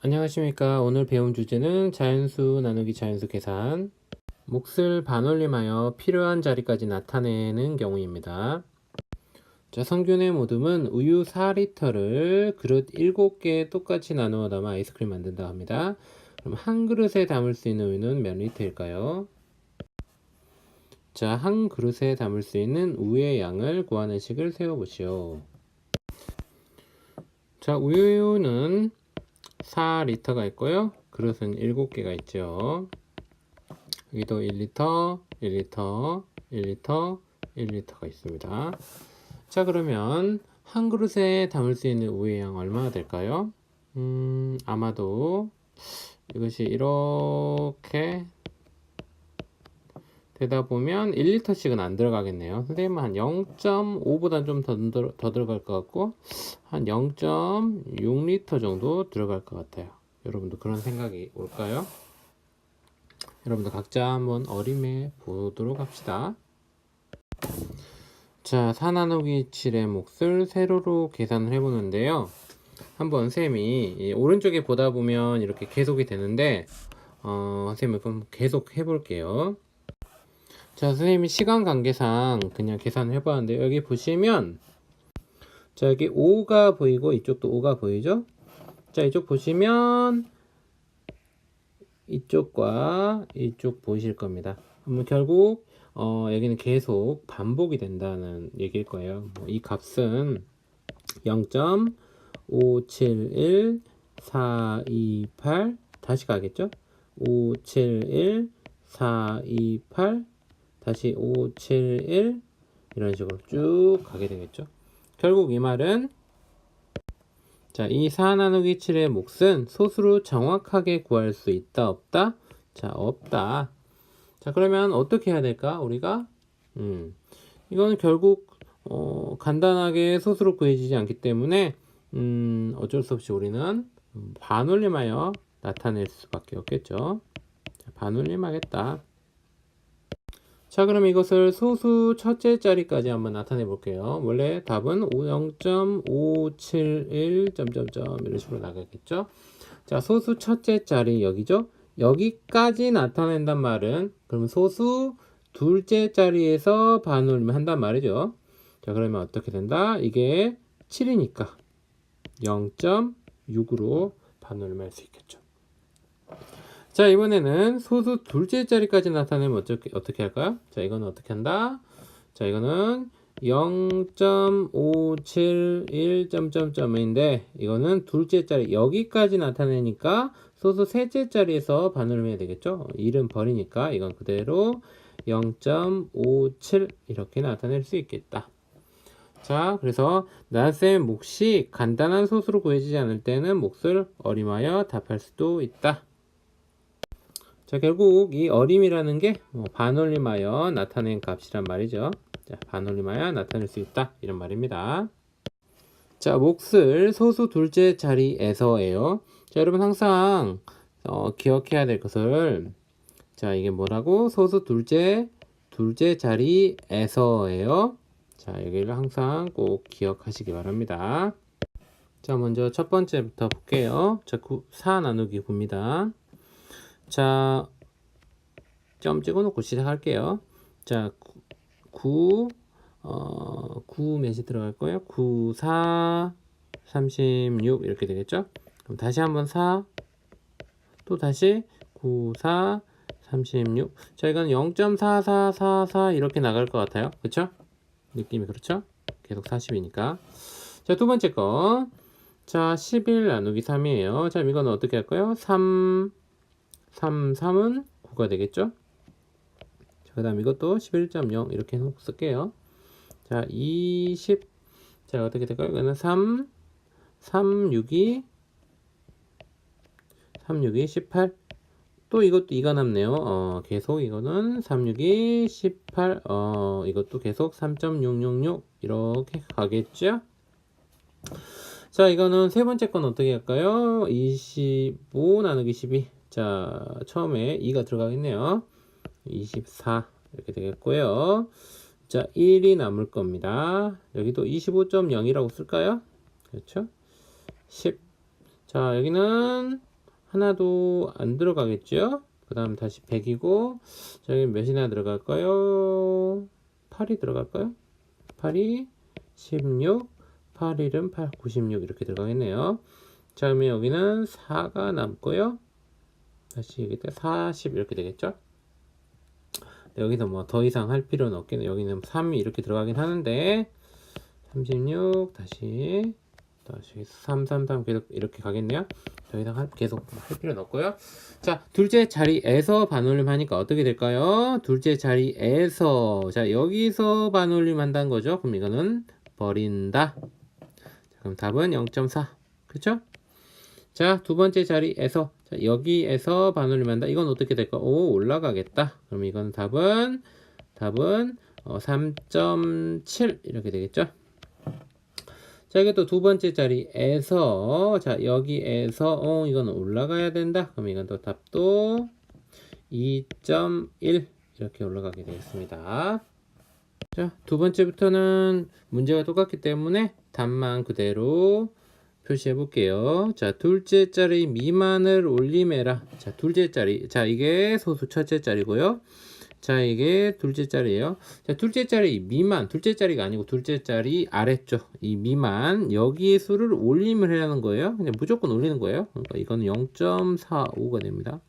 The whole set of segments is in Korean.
안녕하십니까. 오늘 배운 주제는 자연수 나누기 자연수 계산. 몫을 반올림하여 필요한 자리까지 나타내는 경우입니다. 자, 성균의 모듬은 우유 4리터를 그릇 7개 똑같이 나누어 담아 아이스크림 만든다 합니다. 그럼 한 그릇에 담을 수 있는 우유는 몇 리터일까요? 자, 한 그릇에 담을 수 있는 우유의 양을 구하는 식을 세워보시오. 자, 우유는 4리터가 있고요. 그릇은 7개가 있죠. 여기도 1리터, 1리터, 1리터, 1리터가 있습니다. 자, 그러면 한 그릇에 담을 수 있는 우유의 양 얼마나 될까요? 음, 아마도 이것이 이렇게 되다 보면 1리터씩은 안 들어가겠네요. 선생님은 한 0.5보다 좀 더 더 들어갈 것 같고 한 0.6리터 정도 들어갈 것 같아요. 여러분도 그런 생각이 올까요? 여러분도 각자 한번 어림해 보도록 합시다. 자, 4 나누기 7의 몫을 세로로 계산을 해보는데요. 한번 쌤이 이 오른쪽에 보다 보면 이렇게 계속이 되는데 어, 쌤이 그럼 계속 해볼게요. 자, 선생님이 시간 관계상 그냥 계산을 해봤는데 여기 보시면 자, 여기 5가 보이고 이쪽도 5가 보이죠? 자, 이쪽 보시면 이쪽과 이쪽 보이실 겁니다. 그러면 결국 어, 여기는 계속 반복이 된다는 얘기일 거예요. 뭐 이 값은 0.571428 다시 가겠죠? 571428 다시 571 이런 식으로 쭉 가게 되겠죠. 결국 이 말은 자, 이 4 나누기 7의 몫은 소수로 정확하게 구할 수 있다 없다? 자, 없다. 자, 그러면 어떻게 해야 될까? 우리가 음. 이거는 결국 어, 간단하게 소수로 구해지지 않기 때문에 음, 어쩔 수 없이 우리는 음, 반올림하여 나타낼 수밖에 없겠죠. 자, 반올림하겠다. 자, 그럼 이것을 소수 첫째 자리까지 한번 나타내 볼게요. 원래 답은 0.571 점점점 이런 식으로 나가겠죠. 자, 소수 첫째 자리 여기죠. 여기까지 나타낸단 말은 그럼 소수 둘째 자리에서 반올림 한단 말이죠. 자, 그러면 어떻게 된다? 이게 7이니까 0.6으로 반올림할 수 있겠죠. 자, 이번에는 소수 둘째 자리까지 나타내면 어떻게, 어떻게 할까요? 자, 이거는 어떻게 한다? 자, 이거는 0.571 점점점인데 이거는 둘째 자리 여기까지 나타내니까 소수 셋째 자리에서 반을 해야 되겠죠? 1은 버리니까 이건 그대로 0.57 이렇게 나타낼 수 있겠다. 자, 그래서 나쌤 몫이 간단한 소수로 구해지지 않을 때는 몫을 어림하여 답할 수도 있다. 자, 결국 이 어림이라는 게 뭐 반올림하여 나타낸 값이란 말이죠. 자, 반올림하여 나타낼 수 있다. 이런 말입니다. 자, 몫을 소수 둘째 자리에서예요. 자, 여러분 항상 어, 기억해야 될 것을 자, 이게 뭐라고? 소수 둘째 둘째 자리에서예요. 자, 여기를 항상 꼭 기억하시기 바랍니다. 자, 먼저 첫 번째부터 볼게요. 자, 9, 4 나누기 9입니다. 자, 점 찍어놓고 시작할게요. 자, 9, 어, 9 몇이 들어갈 거예요? 9, 4, 36 이렇게 되겠죠? 그럼 다시 한번 4, 또 다시 9, 4, 36. 자, 이건 0.4444 이렇게 나갈 것 같아요. 그쵸? 느낌이 그렇죠? 계속 40이니까. 자, 두 번째 거. 자, 11 나누기 3이에요. 자, 이건 어떻게 할까요? 3, 3, 3은 9가 되겠죠? 자, 그 다음 이것도 11.0 이렇게 쓸게요. 자, 20. 자, 어떻게 될까요? 이거는 3, 3, 6이, 3, 6이 18. 또 이것도 2가 남네요. 어, 계속 이거는 3, 6이 18. 어, 이것도 계속 3.666 이렇게 가겠죠? 자, 이거는 세 번째 건 어떻게 할까요? 25 나누기 12. 자, 처음에 2가 들어가겠네요. 24 이렇게 되겠고요. 자, 1이 남을 겁니다. 여기도 25.0이라고 쓸까요? 그렇죠? 10. 자, 여기는 하나도 안 들어가겠죠? 그 다음 다시 100이고, 자, 여기 몇이나 들어갈까요? 8이 들어갈까요? 8이 16, 8일은 8, 96 이렇게 들어가겠네요. 자, 그러면 여기는 4가 남고요. 다시 여기 40 이렇게 되겠죠? 네, 여기서 뭐 더 이상 할 필요는 없겠네요. 여기는 3이 이렇게 들어가긴 하는데 36 다시 다시 333 계속 이렇게 가겠네요. 더 이상 할, 계속 할 필요는 없고요. 자, 둘째 자리에서 반올림 하니까 어떻게 될까요? 둘째 자리에서 자, 여기서 반올림 한다는 거죠. 그럼 이거는 버린다. 자, 그럼 답은 0.4. 그렇죠? 자, 두 번째 자리에서 자, 여기에서 반올림 한다. 이건 어떻게 될까? 오, 올라가겠다. 그럼 이건 답은 답은 어, 3.7 이렇게 되겠죠? 자, 이게 또 두 번째 자리에서 자, 여기에서 어, 이건 올라가야 된다. 그럼 이건 또 답도 2.1 이렇게 올라가게 되겠습니다. 자, 두 번째부터는 문제가 똑같기 때문에 답만 그대로 표시해 볼게요. 자, 둘째 자리 미만을 올림해라. 자, 둘째 자리. 자, 이게 소수 첫째 자리고요. 자, 이게 둘째 자리예요. 자, 둘째 자리 미만, 둘째 자리가 아니고 둘째 자리 아래쪽. 이 미만 여기 수를 올림을 해라는 거예요. 그냥 무조건 올리는 거예요. 그러니까 이거는 0.45가 됩니다.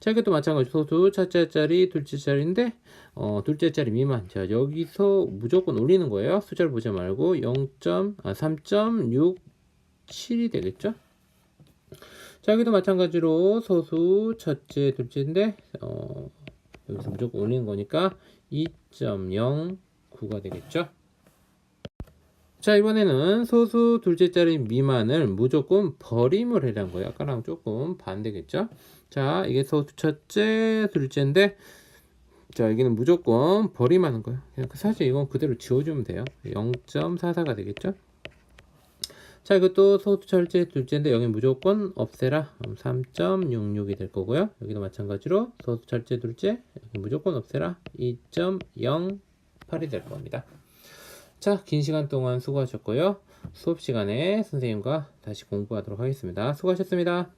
자, 이것도 마찬가지 소수 첫째 자리, 둘째 자리인데 어, 둘째 자리 미만. 자, 여기서 무조건 올리는 거예요. 숫자를 보지 말고 0. 아, 3.67이 되겠죠? 자, 여기도 마찬가지로 소수 첫째, 둘째인데 어, 여기서 무조건 올리는 거니까 2.09가 되겠죠? 자, 이번에는 소수 둘째 자리 미만을 무조건 버림을 해라는 거예요. 아까랑 조금 반대겠죠? 자, 이게 소수 첫째, 둘째인데 자, 여기는 무조건 버림하는 거예요. 그냥 사실 이건 그대로 지워주면 돼요. 0.44가 되겠죠? 자, 이것도 소수 첫째, 둘째인데 여기 무조건 없애라. 3.66이 될 거고요. 여기도 마찬가지로 소수 첫째, 둘째 여기 무조건 없애라. 2.08이 될 겁니다. 자, 긴 시간 동안 수고하셨고요. 수업 시간에 선생님과 다시 공부하도록 하겠습니다. 수고하셨습니다.